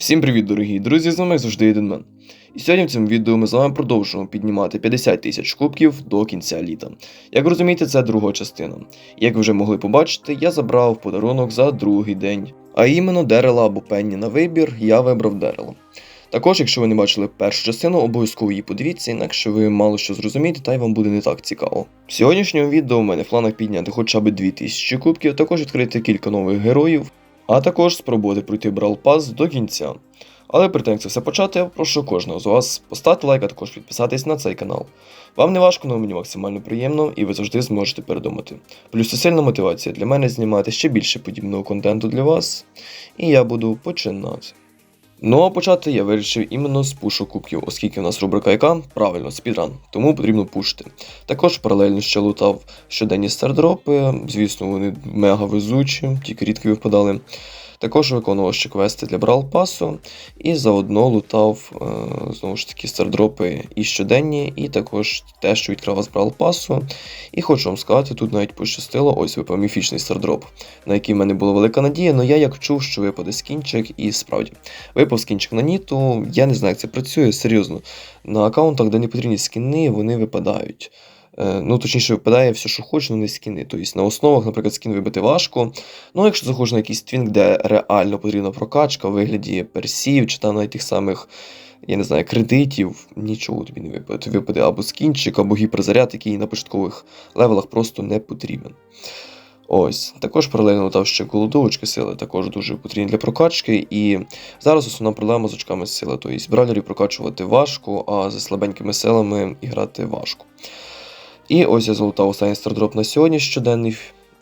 Всім привіт, дорогі друзі! З вами як завжди Єдинмен. І сьогодні в цьому відео ми з вами продовжуємо піднімати 50 тисяч кубків до кінця літа. Як розумієте, це друга частина. Як ви вже могли побачити, я забрав подарунок за другий день. А іменно Дерела або Пенні на вибір, я вибрав Дерела. Також, якщо ви не бачили першу частину, обов'язково її подивіться, інакше ви мало що зрозумієте, та й вам буде не так цікаво. В сьогоднішньому відео у мене в планах підняти хоча б 2000 кубків, також відкрити кілька нових героїв, а також спробувати пройти Брал Пас до кінця. Але перед тим як це все почати, я прошу кожного з вас поставити лайк, а також підписатись на цей канал. Вам не важко, але мені максимально приємно, і ви завжди зможете передумати. Плюс це сильна мотивація для мене знімати ще більше подібного контенту для вас. І я буду починати. Ну а почати я вирішив іменно з пушу кубків, оскільки у нас рубрика яка правильно спідран, тому потрібно пушити. Також паралельно ще лутав щоденні стардропи, звісно, вони мега везучі, тільки рідко випадали. Також виконував ще квести для Брал Пасу і заодно лутав е, знову ж таки стардропи і щоденні, і також те, що відкривав з Брал Пасу. І хочу вам сказати, тут навіть пощастило, ось випав міфічний стардроп, на який в мене була велика надія, але я як чув, що випаде скінчик, і справді випав скінчик на Ніту. Я не знаю, як це працює, серйозно. На аккаунтах, де не потрібні скіни, вони випадають. Е, Ну, точніше, випадає все, що хоче, але не скіни. Тобто на основах, наприклад, скін вибити важко. Ну, якщо заходиш на якийсь твінк, де реально потрібна прокачка в вигляді персів, чи там навіть тих самих, я не знаю, кредитів, нічого тобі не випаде. Випаде або скінчик, або гіперзаряд, який на початкових левелах просто не потрібен. Ось, також паралельно летав ще голодовочки сили, також дуже потрібні для прокачки. І зараз основна проблема з очками сили. Тобто бравлерів прокачувати важко, а за слабенькими силами грати важко. І ось я залутав останній стардроп на сьогодні щоденний.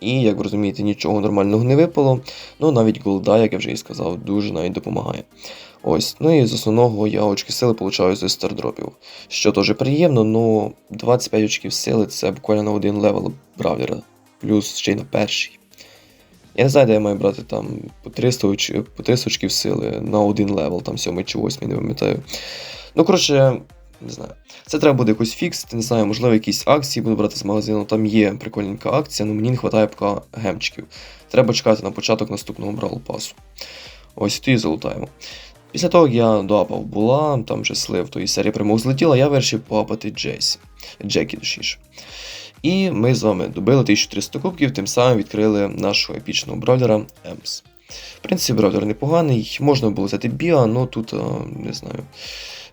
І, як ви розумієте, нічого нормального не випало. Ну навіть голда, як я вже і сказав, дуже навіть допомагає. Ось, ну і з основного я очки сили получаю зі стардропів. Що теж приємно, ну 25 очків сили це буквально на один левел бравлера, плюс ще й на перший. Я не знаю, де я маю брати там по 300 оч... по 300 очків сили на один левел, там 7 чи 8, не пам'ятаю. Ну, коротше, не знаю. Це треба буде якось фіксити, не знаю, можливо, якісь акції буду брати з магазину. Там є прикольненька акція, але мені не вистачає поки гемчиків. Треба чекати на початок наступного бралу пасу. Ось тоді залутаємо. Після того, як я доапав була, там вже слив тої серії перемог злетіла, я вирішив поапати Джесі. Джекі, точніше. І ми з вами добили 1300 кубків, тим самим відкрили нашого епічного бравлера Емс. В принципі, бравлер непоганий, можна було взяти Біа, але тут, не знаю.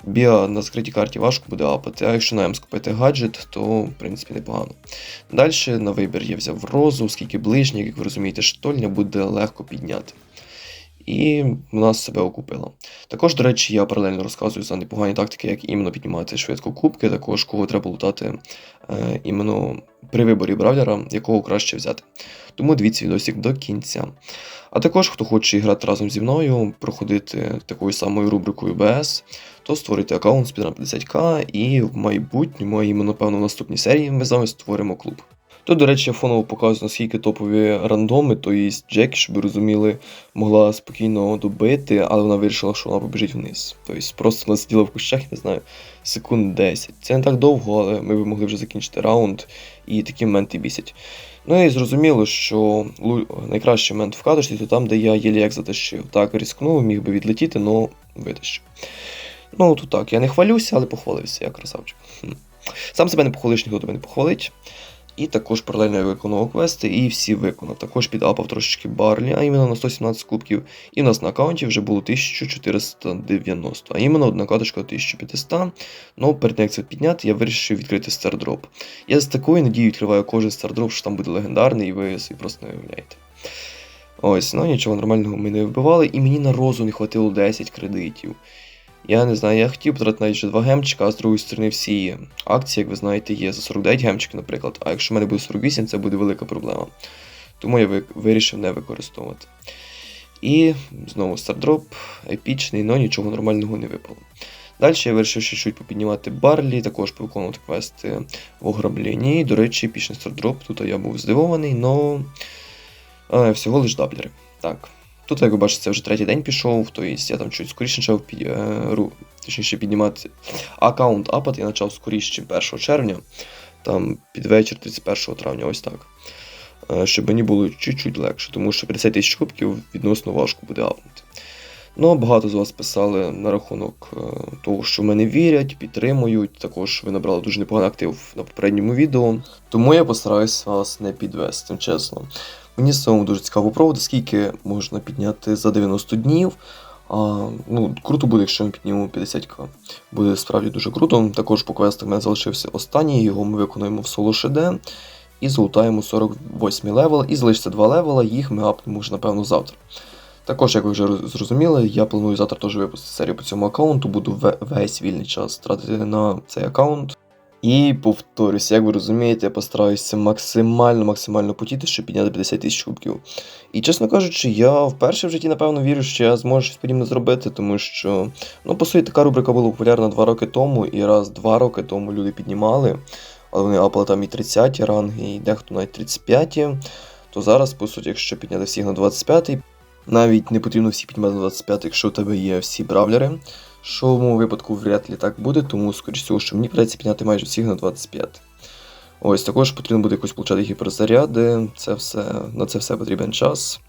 Біа на закритій карті важко буде апати, а якщо на скупити гаджет, то в принципі непогано. Далі на вибір я взяв розу, оскільки ближній, як ви розумієте, штольня буде легко підняти. І нас себе окупило. Також, до речі, я паралельно розказую за непогані тактики, як іменно піднімати швидко кубки, також кого треба лутати е, іменно при виборі бравлера, якого краще взяти. Тому дивіться відосик до кінця. А також, хто хоче грати разом зі мною, проходити такою самою рубрикою БС, то створити аккаунт Speedrun 50к і в майбутньому, і напевно в наступній серії ми з вами створимо клуб. Тут, до речі, фоново показую, наскільки топові рандоми, то є Джекі, щоб ви розуміли, могла спокійно добити, але вона вирішила, що вона побіжить вниз. Тобто просто вона сиділа в кущах, не знаю, секунд 10. Це не так довго, але ми б могли вже закінчити раунд, і такі моменти бісять. Ну і зрозуміло, що найкращий момент в катушці то там, де я єлі як затащив. Так, різкнув, міг би відлетіти, але витащив. Ну, тут так, я не хвалюся, але похвалився, я красавчик. Сам себе не похвалиш, ніхто тебе не похвалить. І також паралельно я виконував квести і всі виконав. Також підапав трошечки барлі, а іменно на 117 кубків. І в нас на аккаунті вже було 1490, а іменно одна каточка 1500. Ну, перед тим як це підняти, я вирішив відкрити стардроп. Я з такою надією відкриваю кожен стардроп, що там буде легендарний, і ви собі просто не уявляєте. Ось, ну нічого нормального ми не вбивали, і мені на розу не хватило 10 кредитів. Я не знаю, я хотів потратити навіть 2 гемчика, а з другої сторони всі акції, як ви знаєте, є за 49 гемчиків, наприклад. А якщо в мене буде 48, це буде велика проблема. Тому я вирішив не використовувати. І знову стардроп, епічний, але нічого нормального не випало. Далі я вирішив ще чуть попіднімати барлі, також повиконувати квести в ограбленні. До речі, епічний стардроп. Тут я був здивований, але всього лиш даблери. Так. Тут, як ви бачите, це вже третій день пішов, тобто я там чуть скоріше почав під, е, точніше піднімати аккаунт апат, я почав скоріше, ніж 1 червня, там під вечір 31 травня, ось так. Е, щоб мені було чуть-чуть легше, тому що 50 тисяч кубків відносно важко буде апнути. Ну, багато з вас писали на рахунок е, того, що в мене вірять, підтримують. Також ви набрали дуже непоганий актив на попередньому відео. Тому я постараюсь вас не підвести, чесно. Мені самому дуже цікаво пробувати, скільки можна підняти за 90 днів. А, ну, круто буде, якщо ми піднімемо 50к. Буде справді дуже круто. Також по квестах в мене залишився останній, його ми виконуємо в соло ШД. І золотаємо 48 левел, і залишиться 2 левела, їх ми апнемо вже, напевно, завтра. Також, як ви вже зрозуміли, я планую завтра теж випустити серію по цьому аккаунту, буду весь вільний час тратити на цей аккаунт. І повторюсь, як ви розумієте, я постараюся максимально максимально потіти, щоб підняти 50 тисяч кубків. І чесно кажучи, я вперше в житті, напевно, вірю, що я зможу щось подібне зробити, тому що, ну, по суті, така рубрика була популярна 2 роки тому, і раз 2 роки тому люди піднімали, але вони апали там і 30 ранги, і дехто навіть 35. То зараз, по суті, якщо підняти всіх на 25, навіть не потрібно всіх піднімати на 25, якщо у тебе є всі бравлери. Що в моєму випадку вряд ли так буде, тому, скоріш всього, що мені придеться підняти майже всіх на 25. Ось також потрібно буде якось получати гіперзаряди. Це все, на це все потрібен час.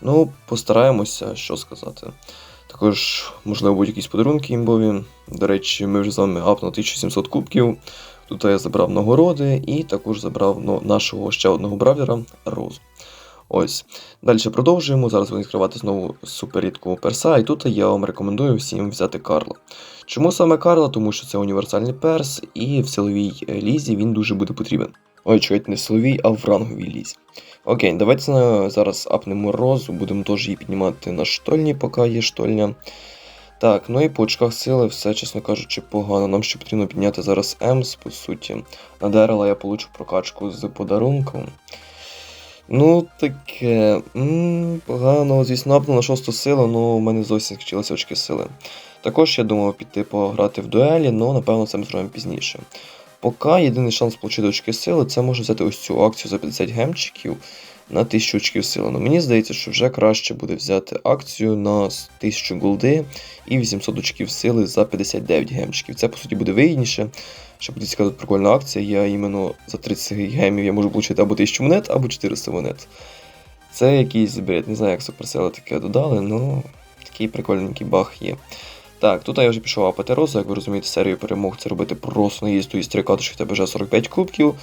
Ну, постараємося, що сказати. Також, можливо, будуть якісь подарунки імбові. До речі, ми вже з вами апнули 1700 кубків. Тут я забрав нагороди і також забрав ну, нашого ще одного бравлера Розу. Ось. Далі продовжуємо. Зараз будемо відкривати знову суперрідку перса, і тут я вам рекомендую всім взяти Карла. Чому саме Карла? Тому що це універсальний перс, і в силовій е, лізі він дуже буде потрібен. Ой, чекайте, не в силовій, а в ранговій лізі. Окей, давайте зараз апнемо розу, будемо теж її піднімати на штольні, поки є штольня. Так, ну і по очках сили все, чесно кажучи, погано. Нам ще потрібно підняти зараз Емс, по суті. На Дерела я получу прокачку з подарунком. Ну, таке. м погано, звісно, апнув на шосту силу, але в мене зовсім скінчилися очки сили. Також я думав піти пограти в дуелі, але напевно це ми зробимо пізніше. Поки єдиний шанс отримати очки сили, це можна взяти ось цю акцію за 50 гемчиків на 1000 очків сили. Ну мені здається, що вже краще буде взяти акцію на 1000 голди і 800 очків сили за 59 гемчиків. Це по суті буде вигідніше. Ще буде цікава прикольна акція. Я іменно за 30 гемів я можу отримати або 1000 монет, або 400 монет. Це якийсь бред. Не знаю, як суперсили таке додали, але такий прикольненький баг є. Так, тут я вже пішов апати розу, як ви розумієте, серію перемог це робити просто наїзду із три катушки, в тебе вже 45 кубків.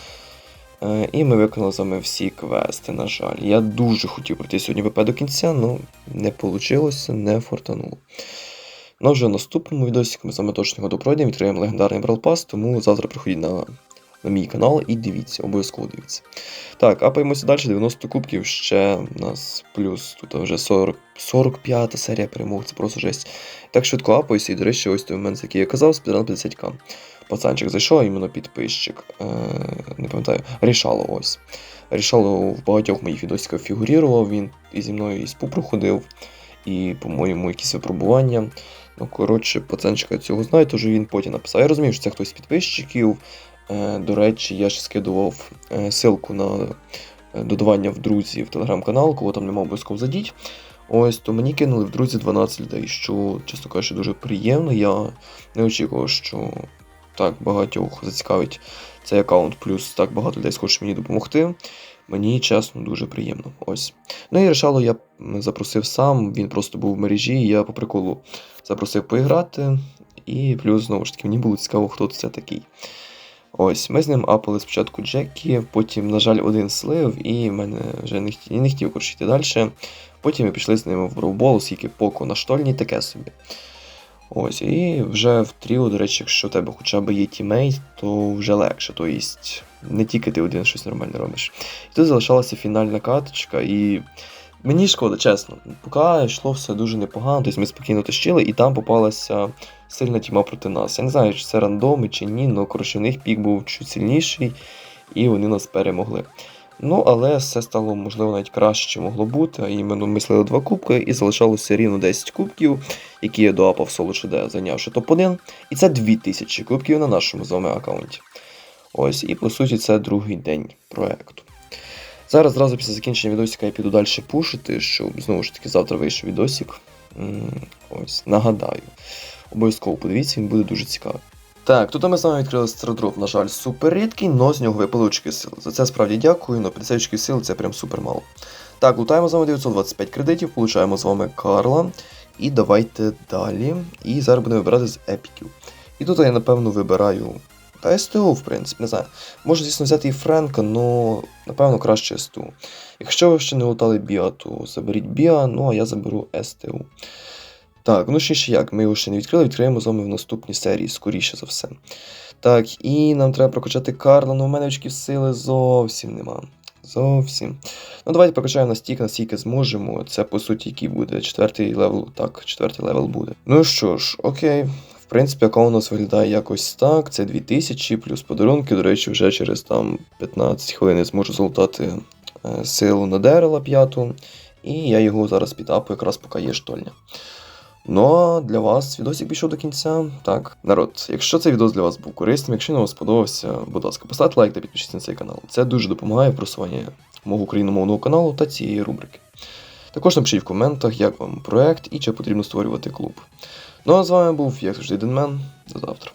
Е, І ми виконали з вами всі квести, на жаль. Я дуже хотів пройти сьогодні ВП до кінця, але не вийшло, не фортануло. Ну, вже в наступному відосі ми з вами точно його допройдемо, відкриємо легендарний Brawl Pass, тому завтра приходіть на, на мій канал і дивіться, обов'язково дивіться. Так, апаємося далі, 90 кубків, ще у нас плюс тут вже 40, 45 серія перемог, це просто жесть. Так швидко апаюся, і, до речі, ось той момент, який я казав, спідран 50к. Пацанчик зайшов, іменно підписчик. Е, не пам'ятаю, Рішало ось. Рішало в багатьох моїх відосиках фігурував, він і зі мною і спу проходив, і, по-моєму, якісь випробування. Ну, коротше, пацанчика цього знаю, тож він потім написав. Я розумію, що це хтось з підписчиків. Е, до речі, я ще скидував е, ссылку на е, додавання в друзі в телеграм-канал, кого там нема обов'язково задіть. Ось, то мені кинули в друзі 12 людей, що, чесно кажучи, дуже приємно. Я не очікував, що так багатьох зацікавить цей аккаунт, плюс так багато людей схоче мені допомогти. Мені чесно дуже приємно. Ось. Ну і решало я запросив сам, він просто був в мережі, і я по приколу запросив поіграти. І плюс, знову ж таки, мені було цікаво, хто це такий. Ось, ми з ним апали спочатку Джекі, потім, на жаль, один слив, і мене вже не хотів, не хотів йти далі. Потім ми пішли з ними в бровбол, оскільки поко на штольні таке собі. Ось, і вже в тріо, до речі, якщо у тебе хоча б є тімейт, то вже легше. Тобто не тільки ти один щось нормально робиш. І тут залишалася фінальна каточка, і мені шкода, чесно. Поки йшло все дуже непогано, тобто ми спокійно тащили, і там попалася сильна тіма проти нас. Я не знаю, чи це рандоми, чи ні, але коротше, в них пік був чуть сильніший, і вони нас перемогли. Ну, але все стало, можливо, навіть краще, могло бути. А іменно ми слили два кубки і залишалося рівно 10 кубків, які я доапав соло ШД, зайнявши топ-1. І це 2000 кубків на нашому з вами аккаунті. Ось, і по суті, це другий день проекту. Зараз зразу після закінчення відосика я піду далі пушити, щоб знову ж таки завтра вийшов відосик. Ось, нагадаю. Обов'язково подивіться, він буде дуже цікавий. Так, тут ми з вами відкрили стародроп, на жаль, супер рідкий, но з нього випали очки сили. За це справді дякую, але 50 очків сили це прям супер мало. Так, лутаємо з вами 925 кредитів, получаємо з вами Карла. І давайте далі. І зараз будемо вибирати з епіків. І тут я, напевно, вибираю. Та СТУ, в принципі, не знаю. Можна, звісно, взяти і Френка, але напевно краще СТУ. Якщо ви ще не лутали Біа, то заберіть Біа, ну а я заберу СТУ. Так, ну ще ще як, ми його ще не відкрили, відкриємо з вами в наступній серії, скоріше за все. Так, і нам треба прокачати Карла, але у мене очків сили зовсім нема. Зовсім. Ну, давайте прокачаємо настільки, наскільки зможемо. Це по суті який буде. Четвертий левел. Так, четвертий левел буде. Ну що ж, окей. В принципі, аккаунт у нас виглядає якось так. Це 2000 плюс подарунки. До речі, вже через там 15 хвилин зможу залутати е, силу на Дерела п'яту. І я його зараз підапу, якраз поки є штольня. Ну а для вас відосик пішов до кінця. Так, народ, якщо цей відос для вас був корисним, якщо він вам сподобався, будь ласка, поставте лайк та підпишіться на цей канал. Це дуже допомагає в просуванні мого україномовного каналу та цієї рубрики. Також напишіть в коментах, як вам проект і чи потрібно створювати клуб. Ну а з вами був, як завжди, Денмен. До завтра.